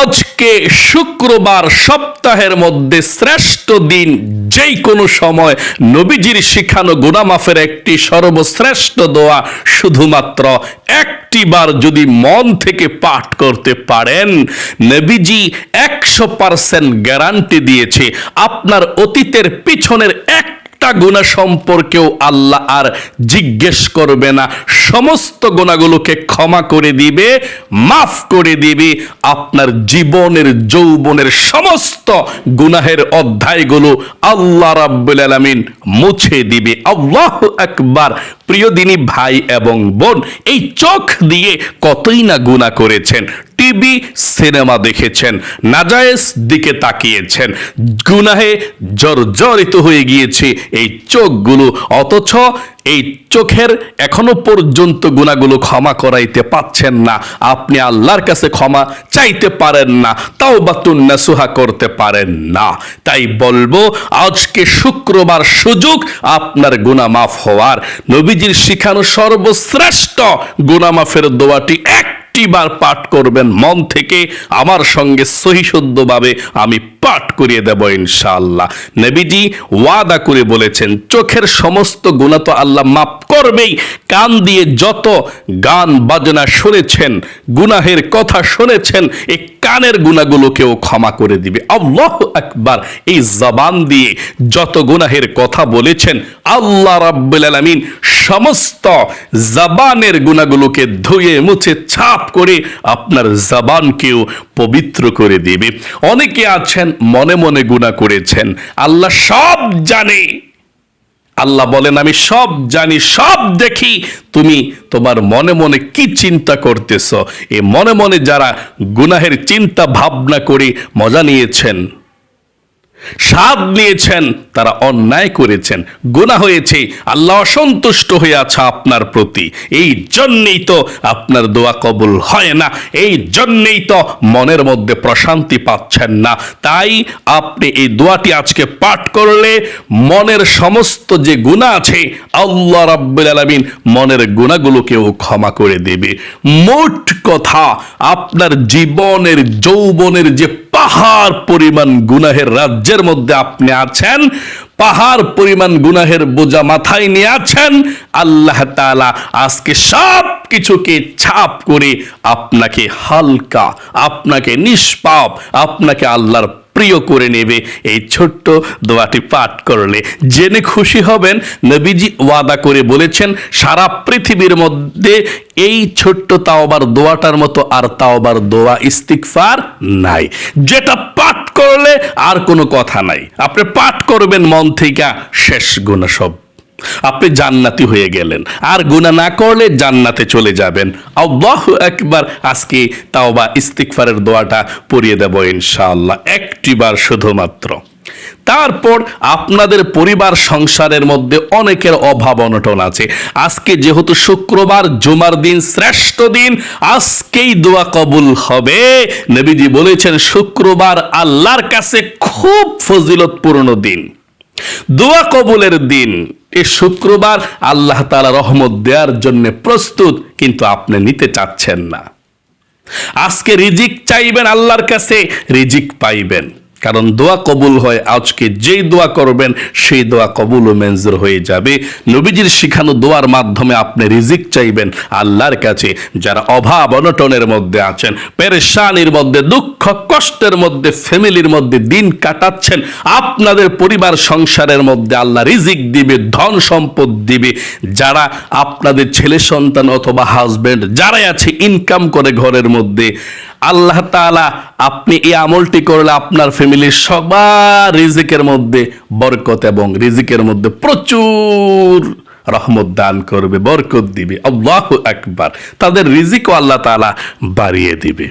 আজকে শুক্রবার সপ্তাহের মধ্যে শ্রেষ্ঠ দিন যেই কোনো সময় নবীজির শিখানো গুনামাফের একটি সর্বশ্রেষ্ঠ দোয়া শুধুমাত্র একটি বার যদি মন থেকে পাঠ করতে পারেন। নবীজি একশো পার্সেন্ট গ্যারান্টি দিয়েছে। আপনার অতীতের পিছনের এক একটা গুণা সম্পর্কেও আল্লাহ আর জিজ্ঞেস করবে না। সমস্ত গুণাগুলোকে ক্ষমা করে দিবে, মাফ করে দিবে। আপনার জীবনের, যৌবনের সমস্ত গুনাহের অধ্যায়গুলো আল্লাহ রাব্বুল আলামিন মুছে দিবে। আল্লাহ একবার প্রিয় দিনী ভাই এবং বোন, এই চোখ দিয়ে কতই না গুণা করেছেন। টিভি, সিনেমা দেখেছেন, নাজায়েজ দিকে তাকিয়েছেন। গুনাহে জর্জরিত হয়ে গিয়েছে এই চোখগুলো, অথচ এই চোখের এখনও পর্যন্ত গুণাগুলো ক্ষমা করাইতে পাচ্ছেন না। আপনি আল্লাহর কাছে ক্ষমা চাইতে পারেন না তাও বাতুন্না সুহা করতে পারেন না। তাই বলব, আজকে শুক্রবার সুযোগ আপনার গুণা মাফ হওয়ার। নবীজির শিখানো সর্বশ্রেষ্ঠ গুণা মাফের দোয়াটি এক বার পাঠ করবেন। মন থেকে আমার সঙ্গে সহিশুদ্ধভাবে আমি পাঠ করিয়ে দেব ইনশাআল্লাহ। নবীজি ওয়াদা করে বলেছেন, চোখের সমস্ত গুণা তো আল্লাহ মাফ করবেই। কান দিয়ে যত গান, বাজনা শুনেছেন, গুনাহের কথা শুনেছেন এই কানের গুণাগুলোকেও ক্ষমা করে দিবে। আল্লাহ একবার এই জবান দিয়ে যত গুনাহের কথা বলেছেন, আল্লাহ রাব্বুল আলামিন সমস্ত জবানের গুণাগুলোকে ধুয়ে মুছে ছাপ করে আপনার জবানকেও পবিত্র করে দিবে। অনেকে আছেন মনে মনে গুণা করেছেন। আল্লাহ সব জানে। আল্লাহ বলেন, আমি সব জানি, সব দেখি। তুমি তোমার মনে মনে কি চিন্তা করতেছ? এ মনে মনে যারা গুনাহের চিন্তা ভাবনা করে মজা নিয়েছেন। স্বাদ নিয়েছেন তারা অন্যায় করেছেন। গুণা হয়েছে, আল্লাহ অসন্তুষ্ট হয়ে আছে আপনার প্রতি। এই জন্যেই তো আপনার দোয়া কবুল হয় না। এই জন্যেই তো মনের মধ্যে প্রশান্তি পাচ্ছেন না। তাই আপনি এই দোয়াটি আজকে পাঠ করলে মনের সমস্ত যে গুণা আছে, আল্লাহ রাব্বুল আলামিন মনের গুণাগুলোকেও ক্ষমা করে দেবে। মোট কথা, আপনার জীবনের, যৌবনের যে পাহাড় পরিমাণ গুনাহের রাজ্যের মধ্যে আপনি আছেন, পাহাড় পরিমাণ গুনাহের বোঝা মাথায় নিয়ে আছেন, আল্লাহ তালা আজকে সব কিছুকে ছাপ করে আপনাকে হালকা, আপনাকে নিষ্পাপ, আপনাকে আল্লাহর প্রিয় করে নেবে। এই ছোট্ট দোয়াটি পাঠ করলে জেনে খুশি হবেন। নবীজি ওয়াদা করে বলেছেন, সারা পৃথিবীর মধ্যে এই ছোট্ট তাওবার দোয়াটার মতো আর তাওবার দোয়া ইস্তিকফার নাই। যেটা পাঠ করলে আর কোনো কথা নাই। আপনি পাঠ করবেন, মন থেকে শেষ গুণা সব। আপনি জান্নাতি হয়ে গেলেন। আর গুনাহ না করলে জান্নাতে চলে যাবেন। আল্লাহ একবার আজকে তাও বা ইস্তিকফারের দোয়াটা পড়িয়ে দেব ইনশাআল্লাহ। একটিবার শুধুমাত্র। তারপর আপনাদের পরিবার সংসারের মধ্যে অনেকের অভাব অনটন আছে। আজকে যেহেতু শুক্রবার, জুমার দিন শ্রেষ্ঠ দিন, আজকেই দোয়া কবুল হবে। নবীজি বলেছেন, শুক্রবার আল্লাহর কাছে খুব ফজিলতপূর্ণ দিন। দোয়া কবুলের দিন। এ শুক্রবার আল্লাহ তালা রহমত দেওয়ার জন্য প্রস্তুত, কিন্তু আপনি নিতে চাচ্ছেন না। আজকে রিজিক চাইবেন আল্লাহর কাছে, রিজিক পাইবেন। কারণ দোয়া কবুল হয়, আজকে যেই দোয়া করবেন, সেই দোয়া কবুল ও মেনজুর হয়ে যাবে। নবীজির শিখানো দোয়ার মাধ্যমে আপনি রিজিক চাইবেন আল্লাহর কাছে। যারা অভাব, অনটনের মধ্যে আছেন, পেরেশানির মধ্যে, দুঃখ, কষ্টের মধ্যে, ফ্যামিলির মধ্যে দিন কাটাচ্ছেন, আপনাদের পরিবার, সংসারের মধ্যে আল্লাহ রিজিক দিবে, ধন সম্পদ দিবে। যারা আপনাদের ছেলে সন্তান অথবা হাজবেন্ড যারাই আছে ইনকাম করে ঘরের মধ্যে আল্লাহ তালা আপনি এই আমলটি করলে আপনার ফ্যামিলির সবার রিজিকের মধ্যে বরকত এবং রিজিকের মধ্যে প্রচুর রহমত দান করবে, বরকত দিবে। আল্লাহ একবার তাদের রিজিকও আল্লাহ তালা বাড়িয়ে দিবে।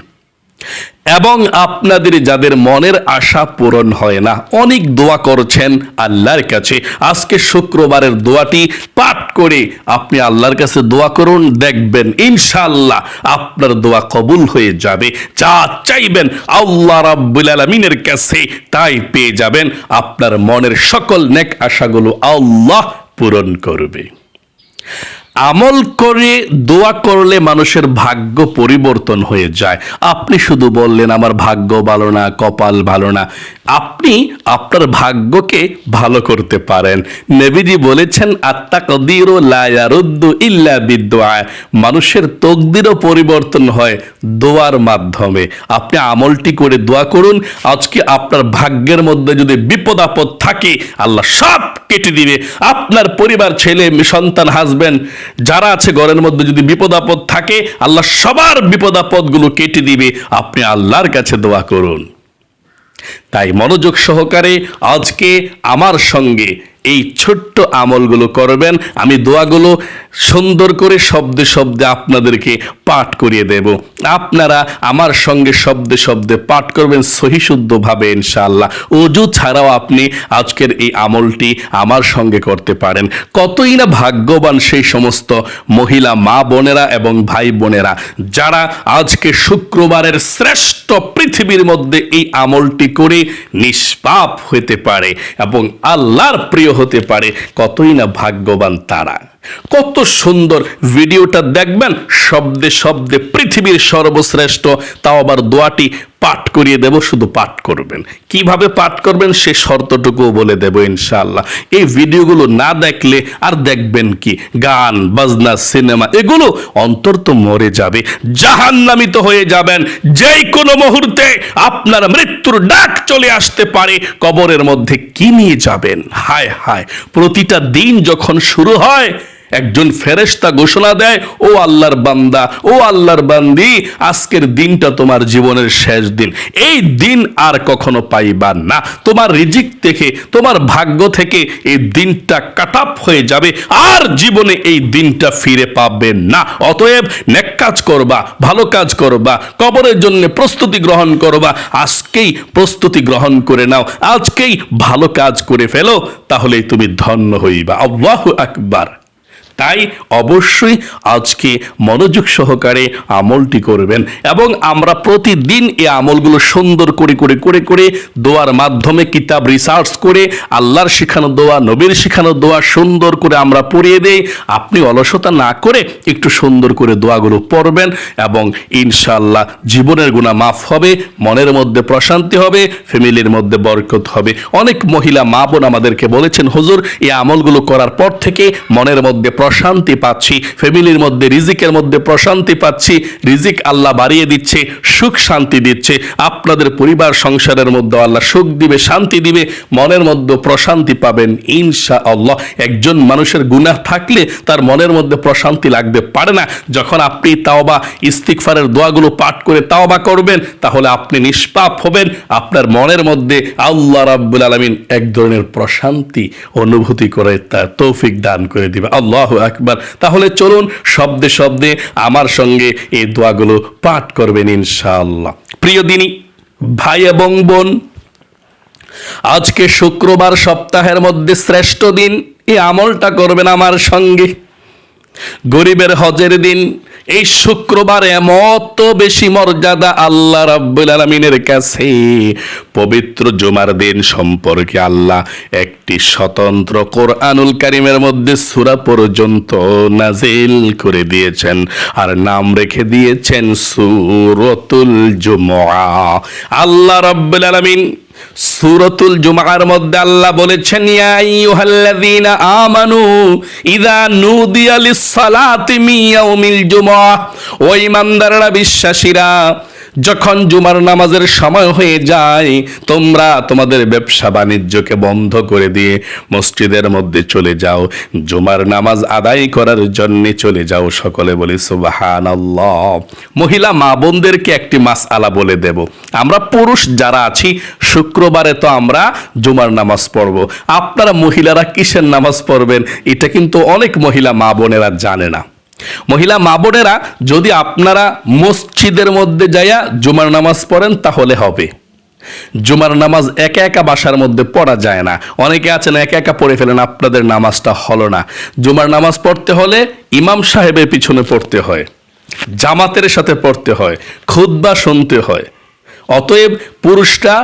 এবং আপনাদের যাদের মনের আশা পূরণ হয় না, অনেক দোয়া করছেন আল্লাহর কাছে। আজকে শুক্রবারের দোয়াটি পাঠ করে আপনি আল্লাহর কাছে দোয়া করুন, দেখবেন ইনশাল্লাহ আপনার দোয়া কবুল হয়ে যাবে। যা চাইবেন আল্লাহ রাব্বুল আলামিনের কাছে তাই পেয়ে যাবেন। আপনার মনের সকল নেক আশাগুলো আল্লাহ পূরণ করবে। আমল করে, দোয়া করলে মানুষের ভাগ্য পরিবর্তন হয়ে যায়। আপনি শুধু বললেন, আমার ভাগ্য ভালো না, কপাল ভালো না। আপনি আপনার ভাগ্যকে ভালো করতে পারেন। নেবিজি বলেছেন আত্মা কদিরও লায়ারুদ্দু ইল্লা বিদ্যায় মানুষের তকদিরও পরিবর্তন হয় দোয়ার মাধ্যমে। আপনি আমলটি করে দোয়া করুন। আজকে আপনার ভাগ্যের মধ্যে যদি বিপদ আপদ থাকে, আল্লাহ সব কেটে দিবে। আপনার পরিবার, ছেলে, সন্তান হাজব্যান্ড যারা আছে ঘরের মধ্যে যদি বিপদ আপদ থাকে, আল্লাহ সবার বিপদ আপদগুলো কেটে দিবে। আপনি আল্লাহর কাছে দোয়া করুন। তাই মনোযোগ সহকারে আজকে আমার সঙ্গে এই ছোট্ট আমলগুলো করবেন। আমি দোয়াগুলো সুন্দর করে শব্দে শব্দে আপনাদেরকে পাঠ করিয়ে দেব। আপনারা আমার সঙ্গে শব্দে শব্দে পাঠ করবেন সহিশুদ্ধভাবে ইনশাআল্লাহ। অজু ছাড়াও আপনি আজকের এই আমলটি আমার সঙ্গে করতে পারেন। কতই না ভাগ্যবান সেই সমস্ত মহিলা মা বোনেরা এবং ভাই বোনেরা যারা আজকে শুক্রবারের শ্রেষ্ঠ পৃথিবীর মধ্যে এই আমলটি করে নিষ্পাপ হতে পারে এবং আল্লাহর প্রিয় হতে পারে, কতই না ভাগ্যবান তারা। কত সুন্দর ভিডিওটা দেখবেন, শব্দে শব্দে পৃথিবীর সর্বশ্রেষ্ঠ। তাও আবার দোয়াটি পাঠ করিয়ে দেব, শুধু পাঠ করবেন। কীভাবে পাঠ করবেন সে শর্তটুকুও বলে দেব ইনশাল্লাহ এই ভিডিওগুলো না দেখলে আর দেখবেন কি? গান, বাজনা, সিনেমা, এগুলো অন্তর তো মরে যাবে। জাহান্নামিত হয়ে যাবেন। যেই কোনো মুহূর্তে আপনার মৃত্যুর ডাক চলে আসতে পারে, কবরের মধ্যে কি নিয়ে যাবেন? হায় হায়, প্রতিটা দিন যখন শুরু হয় একজন ফেরেশতা ঘোষণা দেয়, ও আল্লাহর বান্দা, ও আল্লাহর বান্দি, আজকের দিনটা তোমার জীবনের শেষ দিন। এই দিন আর কখনো পাইবা না। তোমার রিজিক থেকে, তোমার ভাগ্য থেকে এই দিনটা কাটাপ হয়ে যাবে, আর জীবনে এই দিনটা ফিরে পাবে না। অতএব নেক কাজ করবা, ভালো কাজ করবা, কবরের জন্য প্রস্তুতি গ্রহণ করবা, আজকেই প্রস্তুতি গ্রহণ করে নাও, আজকেই ভালো কাজ করে ফেলো, তাহলেই তুমি ধন্য হইবা। আল্লাহু আকবার। তাই অবশ্যই আজকে মনোযোগ সহকারে আমলটি করবেন এবং আমরা প্রতিদিন এই আমলগুলো সুন্দর করে করে করে করে দোয়ার মাধ্যমে কিতাব রিসার্চ করে আল্লাহর শেখানো দোয়া, নবীর শেখানো দোয়া সুন্দর করে আমরা পড়িয়ে দেই। আপনি অলসতা না করে একটু সুন্দর করে দোয়াগুলো পড়বেন এবং ইনশাল্লাহ জীবনের গুণা মাফ হবে, মনের মধ্যে প্রশান্তি হবে, ফ্যামিলির মধ্যে বরকত হবে। অনেক মহিলা মা বোন আমাদেরকে বলেছেন, হুজুর, এই আমলগুলো করার পর থেকে মনের মধ্যে প্রশান্তি পাচ্ছি। ফ্যামিলির মধ্যে, রিজিকের মধ্যে প্রশান্তি পাচ্ছি। রিজিক আল্লাহ বাড়িয়ে দিচ্ছে, সুখ শান্তি দিচ্ছে। আপনাদের পরিবার সংসারের মধ্যে আল্লাহ সুখ দিবে, শান্তি দিবে, মনের মধ্যে প্রশান্তি পাবেন ইনশা আল্লাহ একজন মানুষের গুনাহ থাকলে তার মনের মধ্যে প্রশান্তি লাগতে পারে না। যখন আপনি তাওবা ইস্তিকফারের দোয়াগুলো পাঠ করে তাওবা করবেন, তাহলে আপনি নিষ্পাপ হবেন। আপনার মনের মধ্যে আল্লাহ রাব্বুল আলামিন এক ধরনের প্রশান্তি, অনুভূতি করে তার তৌফিক দান করে দিবে। আল্লাহ আকবার। তাহলে চলুন শব্দে শব্দে আমার সঙ্গে এই দোয়াগুলো পাঠ করবেন ইনশাআল্লাহ। প্রিয় দিনী, ভাই এবং বোন, আজকে শুক্রবার সপ্তাহের মধ্যে শ্রেষ্ঠ দিন, এই আমলটা করবেন আমার সঙ্গে। গরিবের হজের দিন এই শুক্রবার এমত বেশি মর্যাদা আল্লাহ রাব্বুল আলামিনের কাছে। পবিত্র জুমার দিন সম্পর্কে আল্লাহ একটি স্বতন্ত্র কোরআনুল কারিমের মধ্যে সূরা পর্যন্ত নাজিল করে দিয়েছেন আর নাম রেখে দিয়েছেন সূরাতুল জুমআ। আল্লাহ রাব্বুল আলামিন সূরাতুল জুমার মধ্যে আল্লাহ বলেছেন আমানু ইযা নুদিয়া লিস-সালাতি মিন ইয়াউমিল বিশ্বাসীরা যখন জুমার নামাজের সময় হয়ে যায়, তোমরা তোমাদের ব্যবসা বাণিজ্যকে বন্ধ করে দিয়ে মসজিদের মধ্যে চলে যাও। জুমার নামাজ আদায় করার জন্য চলে যাও সকলে বলি, সুবহানাল্লাহ। মহিলা মা বোনদেরকে একটি মাস আলা বলে দেব, আমরা পুরুষ যারা আছি, শুক্রবারে তো আমরা জুমার নামাজ পড়ব। আপনারা মহিলারা কিসের নামাজ পড়বেন? এটা কিন্তু অনেক মহিলা মা বোনেরা জানে না। মহিলা মা বোনেরা, যদি আপনারা মসজিদের মধ্যে যাইয়া জুমার নামাজ পড়েন, তাহলে হবে। জুমার নামাজ একা একা বাসার মধ্যে পড়া যায় না। অনেকে আছেন, একা একা পড়ে ফেলেন, আপনাদের নামাজটা হলো না। জুমার নামাজ পড়তে হলে ইমাম সাহেবের পিছনে পড়তে হয়, জামাতের সাথে পড়তে হয় খুদ্া শুনতে হয়। অতএব পুরুষরা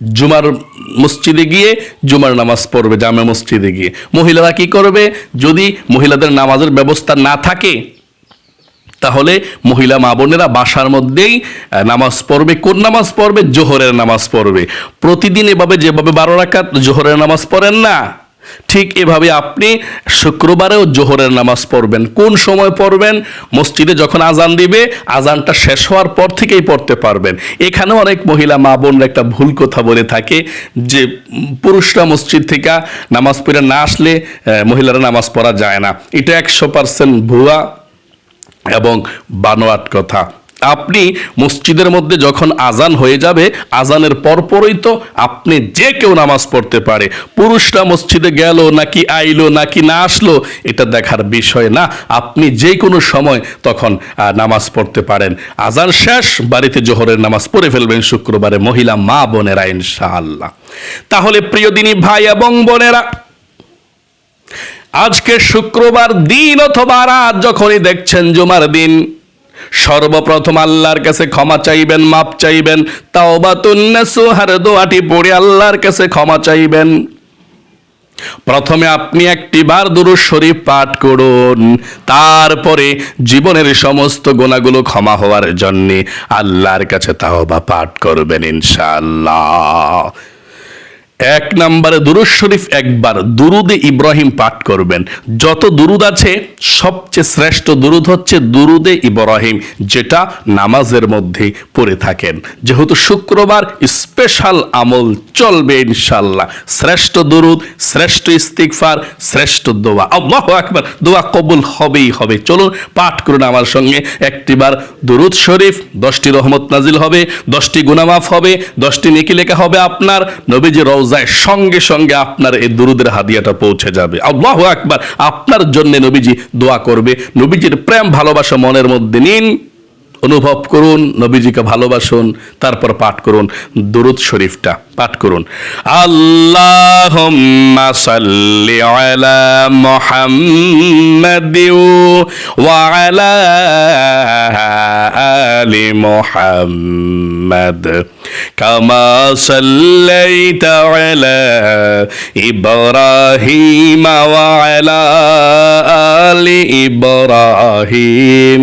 জুমার মসজিদে গিয়ে জুমার নামাজ পড়বে, জামে মসজিদে গিয়ে। মহিলারা কি করবে? যদি মহিলাদের নামাজের ব্যবস্থা না থাকে, তাহলে মহিলা মা বোনেরা বাসার মধ্যেই নামাজ পড়বে। কোন নামাজ পড়বে? জোহরের নামাজ পড়বে। প্রতিদিন এভাবে, যেভাবে বারো রাকাত জোহরের নামাজ পড়েন না ঠিক এভাবে আপনি শুক্রবারেও জোহরের নামাজ পড়বেন। কোন সময় পড়বেন? মসজিদে যখন আজান দিবে, আজানটা শেষ হওয়ার পর থেকেই পড়তে পারবেন। এখানেও অনেক মহিলা মা বোনরা একটা ভুল কথা বলে থাকে যে, পুরুষরা মসজিদ থেকে নামাজ পড়ে না আসলে মহিলারা নামাজ পড়া যায় না। এটা একশো পার্সেন্ট ভুয়া এবং বানোয়াট কথা। আপনি মসজিদের মধ্যে যখন আজান হয়ে যাবে, আজানের পরপরই তো আপনি যে কেউ নামাজ পড়তে পারে। পুরুষরা মসজিদে গেল, নাকি আইলো, নাকি না আসলো, এটা দেখার বিষয় না। আপনি যে কোনো সময় তখন নামাজ পড়তে পারেন। আজান শেষ, বাড়িতে জোহরের নামাজ পড়ে ফেলবেন শুক্রবারে মহিলা, মা বোনেরা, ইনশাআল্লাহ। তাহলে প্রিয় দিনী ভাই এবং বোনেরা, আজকে শুক্রবার দিন অথবা রাত, যখনই দেখছেন জুমার দিন সর্বপ্রথম আল্লাহর কাছে ক্ষমা চাইবেন, মাপ চাইবেন। তাও বা তুন্নাসুহার দোয়াটি পড়ে আল্লাহর কাছে ক্ষমা চাইবেন। প্রথমে আপনি একটি বার দুরুদ শরীফ পাঠ করুন, তারপরে জীবনের সমস্ত গোনাগুলো ক্ষমা হওয়ার জন্যে আল্লাহর কাছে তাওবা পাঠ করবেন ইনশাআল্লাহ। এক নম্বরে দুরুদ শরীফ একবার দুরুদে ইব্রাহিম পাঠ করবেন। যত দুরুদ আছে, সবচেয়ে শ্রেষ্ঠ দুরুদ হচ্ছে দুরুদে ইব্রাহিম, যেটা নামাজের মধ্যে পড়ে থাকেন। যেহেতু শুক্রবার স্পেশাল আমল চলবে ইনশাল্লাহ শ্রেষ্ঠ দুরুদ, শ্রেষ্ঠ ইস্তিকফার শ্রেষ্ঠ দোয়া। আল্লাহ একবার দোয়া কবুল হবেই হবে। চলুন, পাঠ করুন আমার সঙ্গে। একটিবার দুরুদ শরীফ, দশটি রহমত নাজিল হবে, দশটি গুনামাফ হবে, দশটি নেকি লেখা হবে আপনার। নবীজি রওজায় সঙ্গে সঙ্গে আপনার এই দুরুদের হাদিয়াটা পৌঁছে যাবে। আল্লাহ একবার আপনার জন্য নবীজি দোয়া করবে। নবীজির প্রেম, ভালোবাসা মনের মধ্যে নিন। অনুভব করুন, নবীজিকে ভালোবাসুন, তারপর পাঠ করুন, দুরুদ শরীফটা পাঠ করুন। আল্লাহ আলা মুহাম্মাদ কামা সাল্লাইতা আলা ইব্রাহিম ওয়া আলা আলি ইব্রাহিম।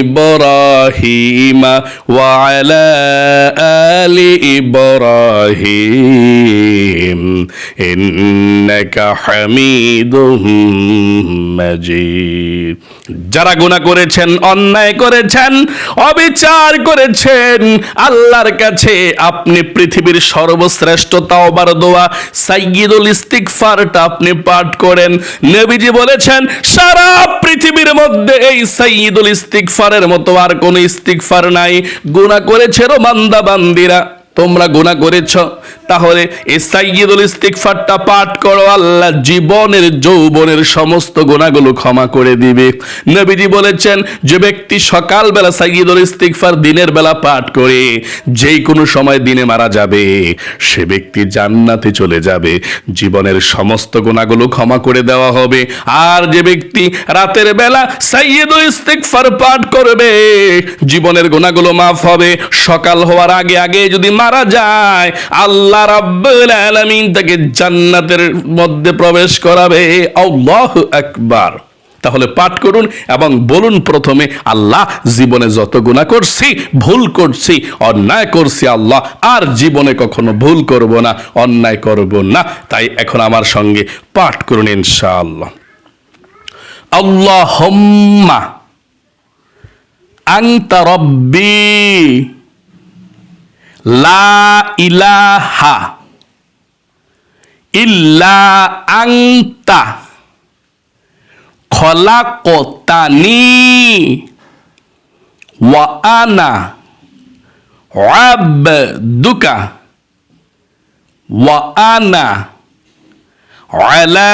إبراهيم وعلى آل إبراهيم إنك حميد مجيد যারা গুনাহ করেছেন অন্যায় করেছেন অবিচার করেছেন আল্লাহর কাছে আপনি পৃথিবীর সর্বশ্রেষ্ঠ তাওবার দোয়া সাইয়্যিদুল ইস্তিগফারটা আপনি পাঠ করেন নবীজি বলেছেন সারা পৃথিবীর মধ্যে এই সাইয়্যিদুল ইস্তিগফারের মতো আর কোনো ইস্তিগফার নাই। গুণা করেছে রো বান্দা বান্দিরা তোমরা গুণা করেছ তাহলে এই সাইয়্যিদুল ইস্তিগফারটা পাঠ করো, আল্লাহ জীবনের, যৌবনের সমস্ত গুনাহগুলো ক্ষমা করে দিবে। নবীজি বলেছেন, যে ব্যক্তি সকালবেলা সাইয়্যিদুল ইস্তিগফার দিনের বেলা পাঠ করে যেই কোনো সময় দিনে মারা যাবে। সে ব্যক্তি জান্নাতে চলে যাবে, জীবনের সমস্ত গুনাহগুলো ক্ষমা করে দেওয়া হবে। আর যে ব্যক্তি রাতের বেলা সাইয়্যিদুল ইস্তিগফার পাঠ করবে, জীবনের গুনাহগুলো মাফ হবে। সকাল হওয়ার আগে আগে যদি মারা যায়, আল্লাহ রাব্বুল আলামিন তাকে জান্নাতের মধ্যে প্রবেশ করাবে। আল্লাহু আকবার। তাহলে পাঠ করুন এবং বলুন প্রথমে, আল্লাহ জীবনে যত গুণা করছি, ভুল করছি, অন্যায় করছি আল্লাহ, আর জীবনে কখনো ভুল করব না, অন্যায় করব না। তাই এখন আমার সঙ্গে পাঠ করুন ইনশাআল্লাহ। আল্লাহুম্মা আনতা রব্বি লা ইলাহা ইল্লা আংতা খলাকতানি ওয়া আনা আবদুকা ওয়া আনা আলা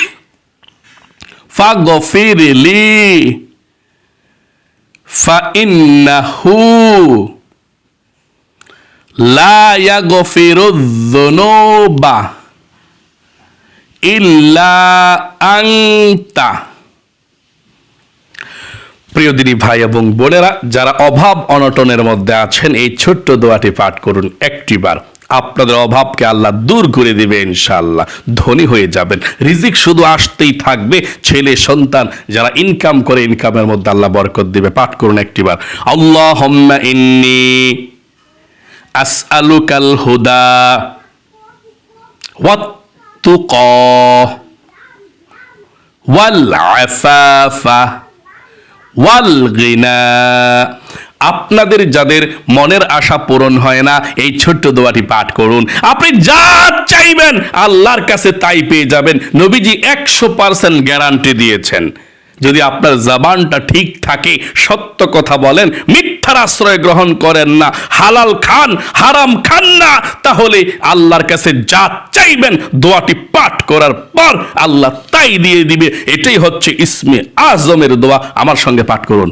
ওয়া আবুউ বিযামবি ফাগফির লি ফাইন্নাহু লা ইয়াগফিরু যুনুবা ইল্লা আনতা প্রিয় দিদি ভাই এবং বোনেরা, যারা অভাব অনটনের মধ্যে আছেন, এই ছোট্ট দোয়াটি পাঠ করুন একটিবার আপনাদের অভাবকে আল্লাহ দূর করে দিবে ইনশাআল্লাহ। ধনী হয়ে যাবেন। রিজিক শুধু আসতেই থাকবে। ছেলে, সন্তান যারা ইনকাম করে ইনকামের মধ্যে আল্লাহ বরকত দিবে। পাঠ করুন একটিবার। আল্লাহ ইন্নি আসআলুকাল হুদা ওয়াত্তুকা ওয়াল আফাফা ওয়াল গিনা আপনাদের যাদের মনের আশা পূরণ হয় না, এই ছোট্ট দোয়াটি পাঠ করুন। আপনি যা চাইবেন আল্লাহর কাছে তাই পেয়ে যাবেন। নবীজি একশো পার্সেন্ট গ্যারান্টি দিয়েছেন। যদি আপনার জবানটা ঠিক থাকে, সত্য কথা বলেন, মিথ্যার আশ্রয় গ্রহণ করেন না, হালাল খান, হারাম খান না, তাহলে আল্লাহর কাছে যা চাইবেন, দোয়াটি পাঠ করার পর আল্লাহ তাই দিয়ে দিবে। এটাই হচ্ছে ইসমে আজমের দোয়া। আমার সঙ্গে পাঠ করুন।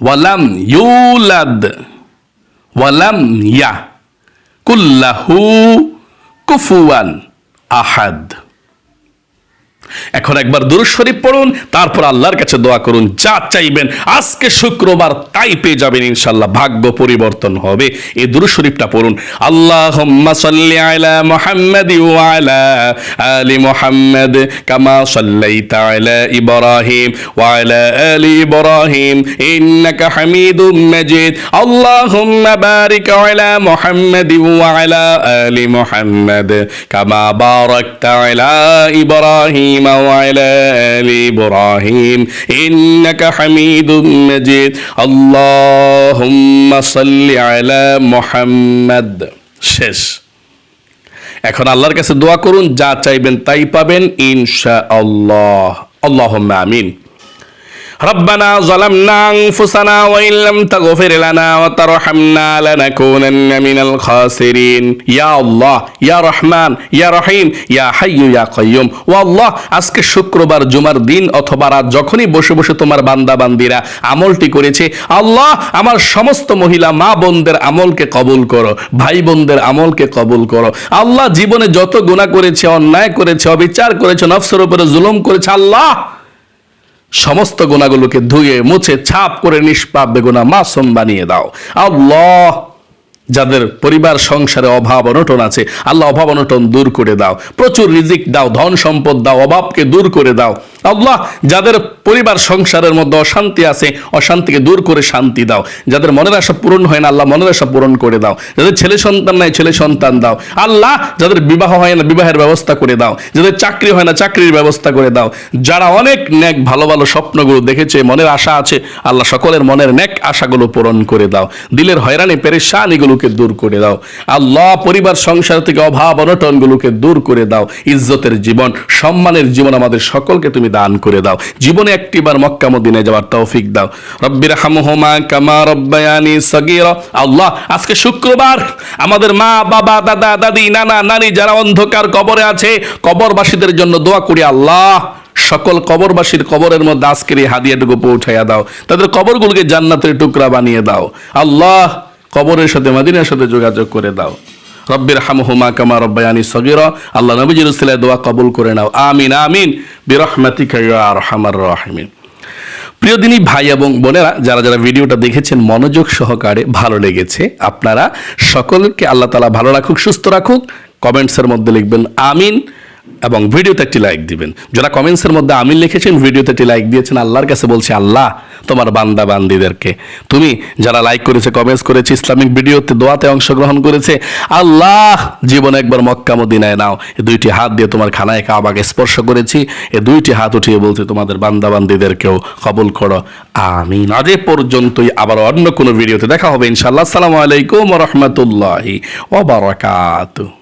ولم يولد ولم يا كله كفوا أحد. এখন একবার দুরুদ শরীফ পড়ুন, তারপর আল্লাহর কাছে দোয়া করুন, যা চাইবেন, আজকে শুক্রবার তাই পেয়ে যাবেন ইনশাল্লাহ ভাগ্য পরিবর্তন হবে। এই দুরুদ শরীফটা পড়ুন, আল্লাহুম্মা সাল্লি আলা মুহাম্মাদি ওয়া আলা আলি মুহাম্মাদ কামা সাল্লাইতা আলা ইব্রাহিম ওয়া আলা আলি ইব্রাহিম, ইন্নাকা হামিদুম মাজিদ। আল্লাহুম্মা বারিক আলা মুহাম্মাদি ওয়া আলা আলি মুহাম্মাদ কামা বারাকতা আলা ইব্রাহিম وعلى آل إبراهيم إنك حميد مجيد اللهم صل على محمد শেষ এখন আল্লাহর কাছে দোয়া করুন যা চাইবেন তাই পাবেন ইনশা আল্লাহ আল্লাহ আমিন ربنا ظلمنا أنفسنا وإن لم تغفر لنا وترحمنا لنكونن من الخاسرين يا الله يا رحمن يا رحيم يا حي يا قيوم والله আজকে শুক্রবার জুমার দিন অথবা রাত যখনই বসে বসে তোমার বান্দা বান্দিরা আমলটি করেছে আল্লাহ আমার সমস্ত মহিলা মা বোনদের আমলকে কবুল করো ভাই বোনদের আমলকে কবুল করো আল্লাহ জীবনে যত গুনাহ করেছে অন্যায় করেছে অবিচার করেছে নফসের উপরে জুলুম করেছে আল্লাহ সমস্ত গোনাগুলোকে ধুয়ে মুছে ছাপ করে নিষ্পাপ বেগুনা মাসুম বানিয়ে দাও। আল্লাহ যাদের পরিবার, সংসারে অভাব, অনটন আছে, আল্লাহ অভাব, অনটন দূর করে দাও। প্রচুর রিজিক দাও, ধন সম্পদ দাও, অভাবকে দূর করে দাও। আল্লাহ যাদের পরিবার, সংসারের মধ্যে অশান্তি আছে, অশান্তিকে দূর করে শান্তি দাও। যাদের মনের আশা পূরণ হয় না, আল্লাহ মনের আশা পূরণ করে দাও। যাদের ছেলে সন্তান নাই, ছেলে সন্তান দাও। আল্লাহ যাদের বিবাহ হয় না, বিবাহের ব্যবস্থা করে দাও। যাদের চাকরি হয় না, চাকরির ব্যবস্থা করে দাও। যারা অনেক ন্যাক, ভালো ভালো স্বপ্নগুলো দেখেছে, মনের আশা আছে, আল্লাহ সকলের মনের ন্যাক আশাগুলো পূরণ করে দাও। দিলের হয়রানি পেরেশান এগুলোকে দূর করে দাও। আল্লাহ পরিবার, সংসার থেকে অভাব, অনটনগুলোকে দূর করে দাও। ইজ্জতের জীবন, সম্মানের জীবন আমাদের সকলকে তুমি দান করে দাও। জীবনে একটিবার মক্কা মদিনায় যাওয়ার তৌফিক দাও। রব্বির হামহুমা কামা রব্বায়ানি সগীরা। আল্লাহ, আজকে শুক্রবার আমাদের মা, বাবা, দাদা, দাদি, নানা, নানি যারা অন্ধকার কবরে আছে, কবরবাসীদের জন্য দোয়া করি, আল্লাহ, সকল কবরবাসীর কবরের মধ্যে আজকের এই হাদিয়াটুকু পৌঁছাইয়া দাও। তাদের কবরগুলোকে জান্নাতের টুকরা বানিয়ে দাও। আল্লাহ কবরের সাথে, মাদিনার সাথে যোগাযোগ করে দাও। রব্বির হামহুমা কামা রব্বায়ানি সগীরা। আল্লাহ নবীজির উসিলায় দোয়া কবুল করে নাও। আমিন আমিন। বিরহমাতিকা ইয়া আরহামার রাহিমিন। প্রিয় দিনী ভাই এবং বোনেরা, যারা যারা ভিডিওটা দেখেছেন, মনোযোগ সহকারে ভালো লেগেছে, আপনারা সকলকে আল্লাহ তালা ভালো রাখুক, সুস্থ রাখুক। কমেন্টসের মধ্যে লিখবেন, আমিন। এবং ভিডিওতে একটি লাইক দিবেন। যারা কমেন্টসের মধ্যে আমিন লিখেছেন, ভিডিওতে একটি লাইক দিয়েছেন, আল্লাহর কাছে বলছে, আল্লাহ, তোমার বান্দা বান্দিদেরকে। তুমি যারা লাইক করেছে কমেন্টস করেছে, ইসলামিক ভিডিওতে দোয়াতে অংশগ্রহণ করেছে, আল্লাহ, জীবনে একবার মক্কা, মদিনায় নাও। এই দুইটি হাত দিয়ে তোমার খানায় কাবাকে স্পর্শ করেছি। এই দুইটি হাত উঠিয়ে বলছে, তোমাদের বান্দা বান্দিদেরকেও কবুল করো। আমি আজ এ পর্যন্তই আবার অন্য কোনো ভিডিওতে দেখা হবে ইনশাআল্লাহ। আসসালামু আলাইকুম রহমতুল্লাহি ওবরাকাতুহু